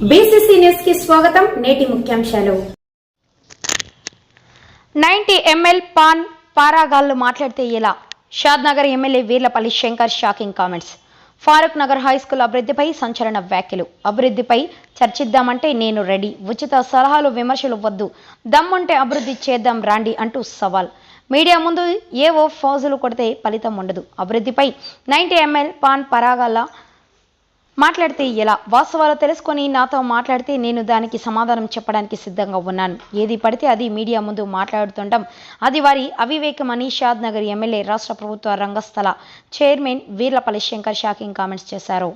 కి స్వాగతం నేటి ముఖ్యాంశాలు. నైన్టీ ఎంఎల్ పాన్ పారాగాళ్ళు మాట్లాడితే ఎలా? Shad Nagar MLA Veerlapalli Shankar shocking comments. Farooq Nagar high school అభివృద్ధిపై సంచలన వ్యాఖ్యలు. అభివృద్ధిపై చర్చిద్దామంటే నేను రెడీ. ఉచిత సలహాలు విమర్శలు వద్దు. దమ్ముంటే అభివృద్ధి చేద్దాం రాండి అంటూ సవాల్. మీడియా ముందు ఏవో ఫౌజులు కొడితే ఫలితం ఉండదు. అభివృద్ధిపై నైన్టీ ఎంఎల్ పాన్ పరాగాల మాట్లాడితే ఎలా? వాస్తవాలు తెలుసుకొని నాతో మాట్లాడితే నేను దానికి సమాధానం చెప్పడానికి సిద్ధంగా ఉన్నాను. ఏది పడితే అది మీడియా ముందు మాట్లాడుతుండడం అది వారి అవివేకమని షాద్ నగర్ ఎమ్మెల్యే రాష్ట్ర ప్రభుత్వ రంగస్థల chairman Veerlapalli Shankar shocking comments చేశారు.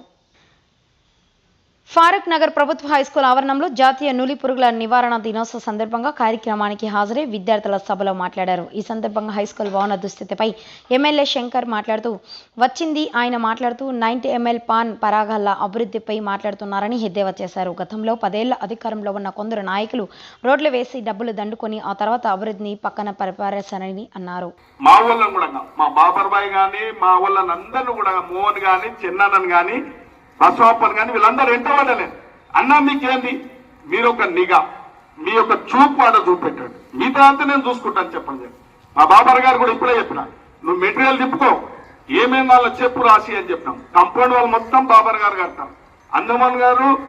ఫారూక్ నగర్ ప్రభుత్వ హైస్కూల్ ఆవరణంలో జాతీయ నులి పురుగుల నివారణ దినోత్సవ సందర్భంగా కార్యక్రమానికి హాజరై విద్యార్థుల సభలో మాట్లాడారు. ఈ సందర్భంగా హైస్కూల్ భవన దుస్థితిపై ఎమ్మెల్యే శంకర్ మాట్లాడుతూ వచ్చింది ఆయన మాట్లాడుతూ నైన్టీ ఎంఎల్ పాన్ పరాగాల అభివృద్ధిపై మాట్లాడుతున్నారని ఎద్దేవా చేశారు. గతంలో పదేళ్ళ అధికారంలో ఉన్న కొందరు నాయకులు రోడ్లు వేసి డబ్బులు దండుకొని ఆ తర్వాత అభివృద్ధిని పక్కన పరిపారేశారని అన్నారు. మా వాళ్ళని కూడా మా మా వాళ్ళని అందరిని కూడా మోహన్ చిన్నానని బసవప్పన్ కానీ వీళ్ళందరూ ఎంట పడలేదు అన్నా మీకేంది? మీరు ఒక నిఘా. మీ యొక్క చూపు ఆడ చూపెట్టాడు. మీ తర్వాత నేను చూసుకుంటాను చెప్పండి. మా బాబర్ గారు కూడా ఇప్పుడే చెప్పిన. నువ్వు మెటీరియల్ తిప్పుకో ఏమేమి వాళ్ళ చెప్పు రాసి అని చెప్పినాం. కంపౌండ్ వాళ్ళు మొత్తం బాబర్ గారు కడతాం. అందమన్ గారు